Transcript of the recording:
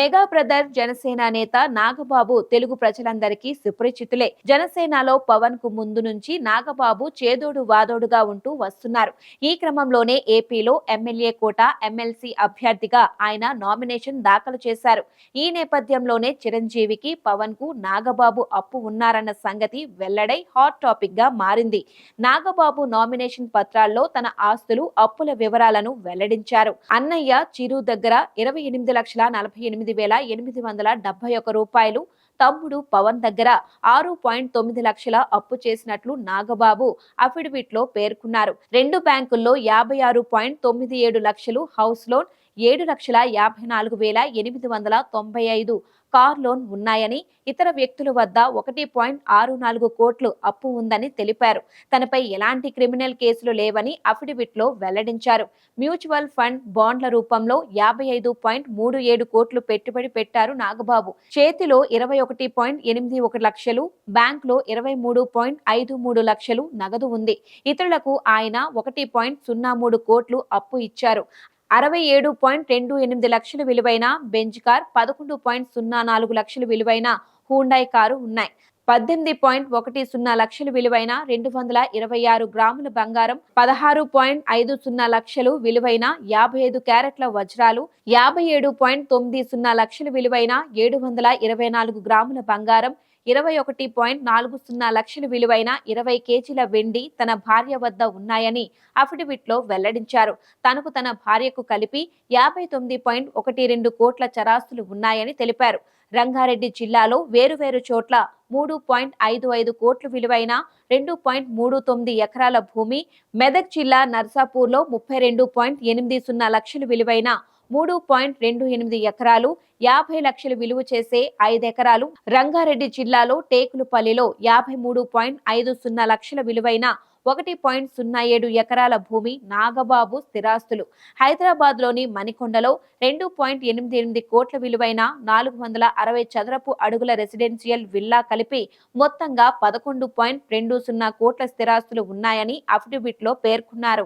Mega brother Janasena నేత నాగబాబు తెలుగు ప్రజలందరికీ సుపరిచితులే. జనసేనలో పవన్కు ముందు నుంచి నాగబాబు చేదోడు వాదోడుగా ఉంటూ వస్తున్నారు. ఈ క్రమంలోనే ఏపీలో ఎమ్మెల్యే కోట ఎమ్మెల్సీ అభ్యర్థిగా ఆయన నామినేషన్ దాఖలు చేశారు. ఈ నేపథ్యంలోనే చిరంజీవికి పవన్కు నాగబాబు అప్పు ఉన్నారన్న సంగతి వెల్లడై హాట్ టాపిక్గా మారింది. నాగబాబు నామినేషన్ పత్రాల్లో తన ఆస్తులు అప్పుల వివరాలను వెల్లడించారు. అన్నయ్య చిరు దగ్గర ఇరవై ఎనిమిది లక్షల నలభై ఎనిమిది వేల ఎనిమిది వందల డెబ్బై ఒక రూపాయలు. తమ్ముడు పవన్ దగ్గర ఆరు పాయింట్ తొమ్మిది లక్షల అప్పు చేసినట్లు నాగబాబు అఫిడవిట్లో పేర్కొన్నారు. రెండు బ్యాంకుల్లో యాభై ఆరు పాయింట్ తొమ్మిది ఏడు లక్షలు హౌస్ లోన్ ఏడు లక్షల యాభై నాలుగు వేల ఎనిమిది వందల తొంభై ఐదు కార్ లోన్ ఉన్నాయని ఇతర వ్యక్తుల వద్ద ఒకటి పాయింట్ ఆరు నాలుగు కోట్లు అప్పు ఉందని తెలిపారు. తనపై ఎలాంటి క్రిమినల్ కేసులు లేవని అఫిడవిట్లో వెల్లడించారు. మ్యూచువల్ ఫండ్ బాండ్ల రూపంలో యాభై ఐదు పాయింట్ మూడు ఏడు కోట్లు పెట్టుబడి పెట్టారు నాగబాబు. చేతిలో ఇరవై ఒకటి పాయింట్ ఎనిమిది ఒకటి లక్షలు బ్యాంకులో ఇరవై మూడు పాయింట్ ఐదు మూడు లక్షలు నగదు ఉంది. ఇతరులకు ఆయన ఒకటి పాయింట్ సున్నా మూడు కోట్లు అప్పు ఇచ్చారు. అరవై ఏడు పాయింట్ రెండు ఎనిమిది లక్షల విలువైన బెంజ్ కార్ పదకొండు పాయింట్ సున్నా నాలుగు లక్షల విలువైన హూండాయ్ కారు ఉన్నాయి. పద్దెనిమిది పాయింట్ ఒకటి సున్నా లక్షల విలువైన రెండు వందల ఇరవై ఆరు గ్రాముల బంగారం పదహారు పాయింట్ ఐదు సున్నా లక్షలు విలువైన యాభై ఐదు క్యారెట్ల వజ్రాలు యాభై ఏడు పాయింట్ తొమ్మిది సున్నా లక్షల విలువైన ఏడు వందల ఇరవై నాలుగు గ్రాముల బంగారం ఇరవై ఒకటి పాయింట్ నాలుగు సున్నా లక్షల విలువైన ఇరవై కేజీల వెండి తన భార్య వద్ద ఉన్నాయని అఫిడవిట్లో వెల్లడించారు. తనకు తన భార్యకు కలిపి యాభై తొమ్మిది పాయింట్ ఒకటి రెండు కోట్ల చరాస్తులు ఉన్నాయని తెలిపారు. రంగారెడ్డి జిల్లాలో వేరువేరు చోట్ల మూడు పాయింట్ ఐదు ఐదు కోట్లు విలువైన రెండు పాయింట్ మూడు తొమ్మిది ఎకరాల భూమి మెదక్ జిల్లా నర్సాపూర్లో ముప్పై రెండు పాయింట్ ఎనిమిది సున్నా లక్షలు విలువైన మూడు పాయింట్ రెండు ఎనిమిది ఎకరాలు యాభై లక్షలు విలువ చేసే ఐదు ఎకరాలు రంగారెడ్డి జిల్లాలో టేకులపల్లిలో యాభై మూడు పాయింట్ ఐదు సున్నా లక్షల విలువైన ఒకటి పాయింట్ సున్నా ఏడు ఎకరాల భూమి నాగబాబు స్థిరాస్తులు. హైదరాబాద్లోని మణికొండలో రెండు పాయింట్ ఎనిమిది ఎనిమిది కోట్ల విలువైన నాలుగు వందల అరవై చదరపు అడుగుల రెసిడెన్షియల్ విల్లా కలిపి మొత్తంగా పదకొండు పాయింట్ రెండు సున్నా కోట్ల స్థిరాస్తులు ఉన్నాయని అఫిడవిట్లో పేర్కొన్నారు.